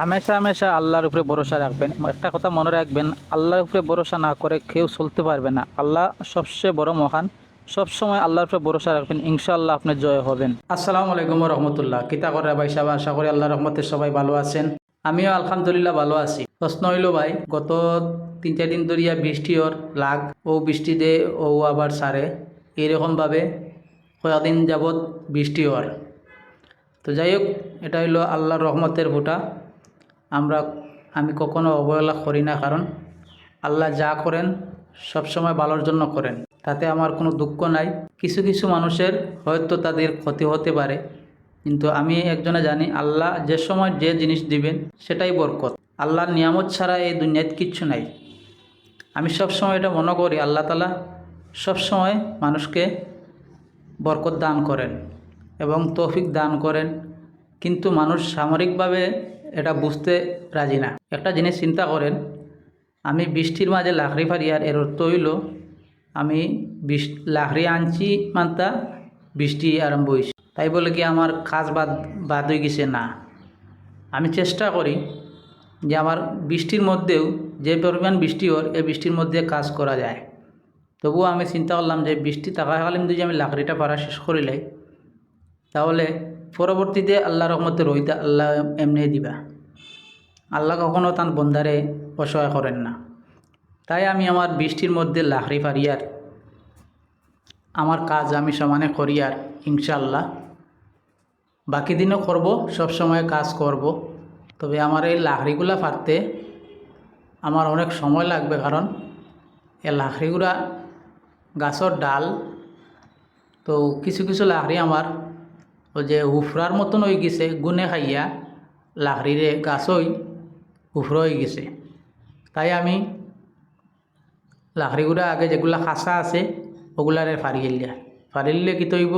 হামেশা হামেশা আল্লাহর উপরে ভরসা রাখবেন। একটা কথা মনে রাখবেন, আল্লাহর উপরে ভরসা না করে কেউ চলতে পারবে না। আল্লাহ সবচেয়ে বড় মহান, সবসময় আল্লাহর উপরে ভরসা রাখবেন, ইনশাআল্লাহ আপনি জয় হবেন। আসসালামু আলাইকুম রহমতুল্লাহ। কিতা করে ভাই সাহেব, আশা করি আল্লাহ রহমতের সবাই ভালো আছেন। আমিও আলহামদুলিল্লাহ ভালো আছি। প্রশ্ন হইল ভাই, গত তিন চার দিন ধরিয়া বৃষ্টি ওর লাগ, ও বৃষ্টি দে ও আবার সারে এইরকমভাবে কয়েকদিন যাবৎ বৃষ্টি ওর। তো যাই হোক, এটা হইল আল্লাহর রহমতের ফুটা। আমরা, আমি কখনো অবহেলা করি না, কারণ আল্লাহ যা করেন সবসময় ভালোর জন্য করেন। তাতে আমার কোনো দুঃখ নাই। কিছু কিছু মানুষের হয়তো তাদের ক্ষতি হতে পারে, কিন্তু আমি একজনে জানি, আল্লাহ যে সময় যে জিনিস দিবেন, সেটাই বরকত। আল্লাহর নিয়ামত ছাড়া এই দুনিয়াতে কিচ্ছু নাই। আমি সবসময় এটা মনে করি, আল্লাহ তালা সবসময় মানুষকে বরকত দান করেন এবং তৌফিক দান করেন। কিন্তু মানুষ সামরিকভাবে এটা বুঝতে রাজি না। একটা জিনিস চিন্তা করেন, আমি বৃষ্টির মাঝে লাকড়ি ফারিয়ার এর অর্থ হইল, আমি বিষ, লাকড়ি আনছি মানতা বৃষ্টি আরম্ভ হয়েছে তাই বলে কি আমার কাজ বাদ বাদ হয়ে গেছে? না। আমি চেষ্টা করি যে আমার বৃষ্টির মধ্যেও যে পরিমাণ বৃষ্টি ওর এই বৃষ্টির মধ্যে কাজ করা যায়। তবুও আমি চিন্তা করলাম যে বৃষ্টি থাকাকালীন যদি আমি লাকড়িটা পারা শেষ করিলাই তাহলে পরবর্তীতে আল্লাহ রহমতে রইতা আল্লাহ এমনি দিবা। আল্লাহ কখনও তার বন্দারে অসহায় করেন না। তাই আমি আমার বৃষ্টির মধ্যে লাকড়ি ফারিয়ার আমার কাজ আমি সমানে করি আর ইনশাল্লাহ বাকি দিনও করব, সব সময় কাজ করব। তবে আমার এই লাকড়িগুলা ফাটতে আমার অনেক সময় লাগবে কারণ এই লাকড়িগুলা গাছর ডাল, তো কিছু কিছু লাকড়ি আমার ওই যে উফরার মতন হয়ে গেছে গুনে খাইয়া লাকড়িরে গাছই উফরা হয়ে গেছে। তাই আমি লাকড়িগুলা আগে যেগুলা খাসা আছে ওগুলারে ফারিয়ে ফারিলে কি তৈব?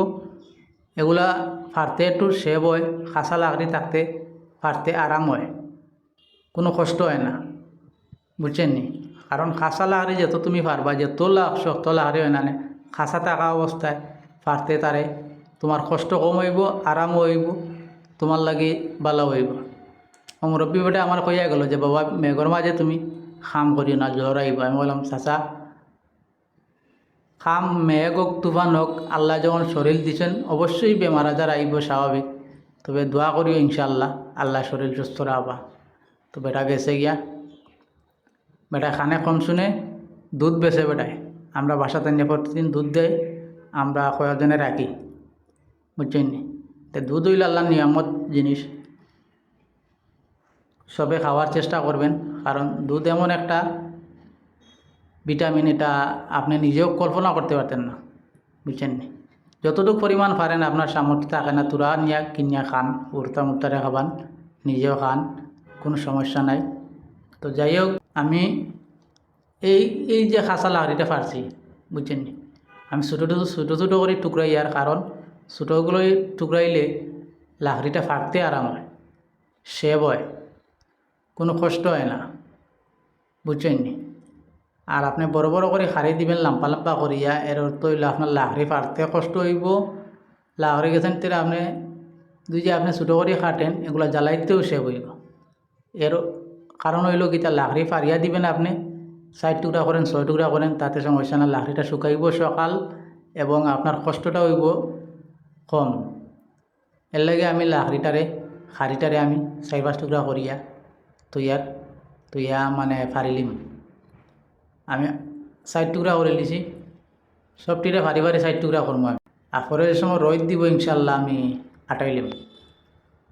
এগুলা ফারতে একটু সেব হয় খাসা লাকড়ি থাকতে ফারতে আরাম হয়। কোনো কষ্ট হয় না। বুঝছেন নি? কারণ খাসা লাকড়ি যত তুমি পারবা যত লাখ শক্ত লাকড়ি হয় না নে, খাসা থাকা অবস্থায় ফারতে তারে তোমার কষ্ট কম হইব আরাম হইব, তোমার লাগি ভালো হইব। মুরব্বী বেটা, আমার কইয়া গেল যে, বাবা, মেঘর মাঝে তুমি খাম করিও না, জ্বর আইব আমি বললাম, চাচা, খাম মেঘ হোক, তুফান হোক, আল্লাহ যখন শরীর দিছেন, অবশ্যই বেমার আজার আইব স্বাভাবিক তবে দোয়া করিও ইনশাল্লাহ আল্লাহ শরীর সুস্থ রাখবা তো বেটা গেছে গিয়া। বেটা খানে কম শুনে, দুধ বেছে বেটায় আমরা বাসাতে নিয়ে প্রতিদিন দুধ দেয় আমরা কয়েকজনে রাখি বুঝছেন তো দুধ হইল আল্লাহ নিয়ামত জিনিস। সবে খাওয়ার চেষ্টা করবেন, কারণ দুধ এমন একটা ভিটামিন এটা আপনি নিজেও কল্পনা করতে পারতেন না বুঝছেন যতটুকু পরিমাণ পারেন আপনার সামর্থ্য থাকে না, তুরা নিয়া কিনিয়া খান, উড়তা মুড়তারে খাবান, নিজেও খান, কোনো সমস্যা নাই। তো যাই হোক, আমি এই এই যে খাসা লাকড়িটা ফারছি বুঝছেন আমি ছোটো ছোটো ছোটো ছোটো করে টুকরাই আর কারণ ছোটোগুলো টুকরাইলে লাকড়িটা ফাটতে আরাম হয়। সেব হয় কোনো কষ্ট হয় না, বুঝছেন আর আপনি বড় বড় করে হারি দিবেন, লাম্পা লাম্পা করিয়া, এর অর্থ হইলে আপনার লাকড়ি ফাটতে কষ্ট হইব। লাকড়ি গেছেন তেরা আপনি, দুই যে আপনি ছোটো করে কাটেন এগুলো জ্বালাইতেও সেব হইব এর কারণ হইল কি তা লাকড়ি ফারিয়া দিবেন আপনি, ষাট টুকরা করেন, ছয় টুকরা করেন, তাতে সমস্যা না লাকড়িটা শুকাইব সকাল, এবং আপনার কষ্টটা হইব কম। এর লাগে আমি লাকড়িটারে খাড়িটারে আমি চারি পাঁচ টুকরা করিয়া তৈয়ার তৈয়া মানে ফারিলিম আমি ষাট টুকরা করে লিছি সবটিরে ভারি ভারি ষাট টুকরা করব আমি যে সময় রোদ দিব ইনশাল্লাহ আমি আটাইলিম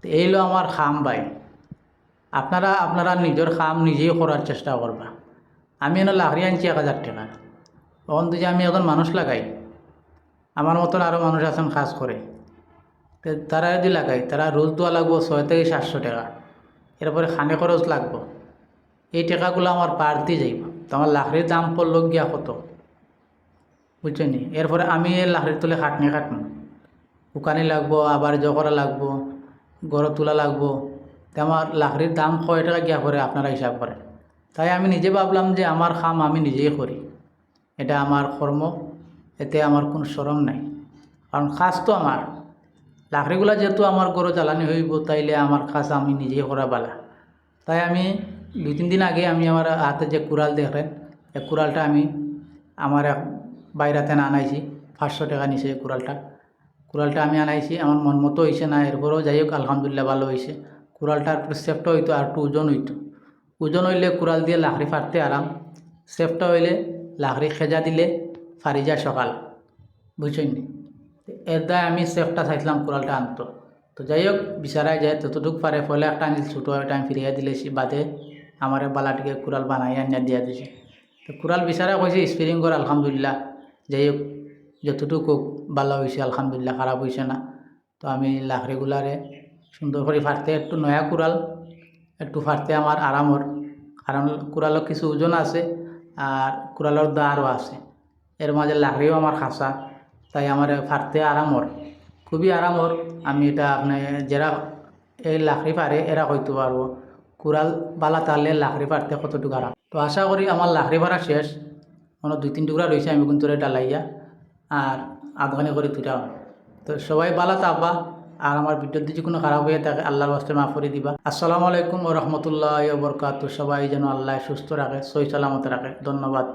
তো এই হলো আমার খাম বাই। আপনারা আপনারা নিজের কাম নিজেই করার চেষ্টা করবা আমি এনে লাকড়ি আনছি এক হাজার টাকা। তখন যে আমি এখন মানুষ লাগাই আমার মতন আরও মানুষ আছেন কাজ করে। তারা যদি লাগাই তারা রোজ দেওয়া লাগবো ছয় থেকে সাতশো টাকা। এরপরে খানে খরচ লাগবো। এই টাকাগুলো আমার বাড়তে যাইব। তো আমার লাকড়ির দাম পড়ল গিয়া কত? বুঝছেন এরপরে আমি এই লাকড়ির তলে খাটনি খাটনো উকানি লাগবো, আবার জকরা লাগবো গড় তোলা লাগবো। তো আমার লাকড়ির দাম কয় টাকা গিয়া করে আপনারা হিসাব করেন। তাই আমি নিজে ভাবলাম যে আমার কাম আমি নিজেই করি। এটা আমার কর্ম। এতে আমার কোনো সরম নাই। কারণ কাজ তো আমার। লাকড়িগুলা যেহেতু আমার গরু জ্বালানি হইব, তাইলে আমার কাজ আমি নিজেই করা বালা। তাই আমি দুই, তিন দিন আগে আমি আমার হাতে যে কুড়াল দেখেন, এই কুড়ালটা আমি আমার এক বাইরাতে না আনাইছি, পাঁচশো টাকা নিছে কুড়ালটা। কুড়ালটা আমি আনাইছি, আমার মন মতো হয়েছে না, এরপরেও যাই হোক, আলহামদুলিল্লাহ ভালো হয়েছে কুড়ালটা একটু সেফটা হইতো আর একটু ওজন হইতো। ওজন হইলে কুড়াল দিয়ে লাকড়ি ফাটতে আরাম। সেফটা হইলে লাকড়ি খেজা দিলে ফারি যায় সকাল, বুঝছেন? এর আমি সেফটা চাইছিলাম কুড়ালটা আনতো। তো যাই হোক বিচারায় যায় ততটুক পারে ফলে একটা আনিল, ছোটো একটা আমি ফিরিয়ে দিলেছি, বাদে আমার বালাটিকে কুড়াল বানাই, আনিয়া দিয়া দিছে। তো কুড়াল বিচারা কইছে, স্প্রিং কর, আলহামদুলিল্লাহ। যাই হোক, যতটুকু ভালো হয়েছে আলহামদুলিল্লাহ, খারাপ হয়েছে না। তো আমি লাকড়িগুলারে সুন্দর করে ফাটতে একটু নয়া কুড়াল একটু ফাটতে আমার আরামর। কারণ কুড়ালও কিছু ওজন আছে, আর কুড়ালের দাঁড়ও আছে। এর মাঝে লাকড়িও আমার খাসা তাই আমার ফাটতে আরামর। খুবই আরামর। আমি এটা আপনি যারা এই লাকড়ি পারে, এরা হইতে পারব। কুড়াল বালা তালে লাকড়ি পারতে কতটুকু আরাম। তো আশা করি আমার লাকড়ি ভাড়া শেষ। মানে দুই, তিন টুকরা রয়েছে, আমি কিন্তু ডালাইয়া আর আধখানি করে তুটা তো সবাই বালা তাপবা। আর আমার ভিডিও যদি কোনো খারাপ হয়ে থাকে, আল্লাহর বাস্তে মাফ করে দিবা। আসসালামু আলাইকুম ও রহমতুল্লাহ বরকাত সবাই যেন আল্লাহ সুস্থ রাখে সই সালামত রাখে। ধন্যবাদ।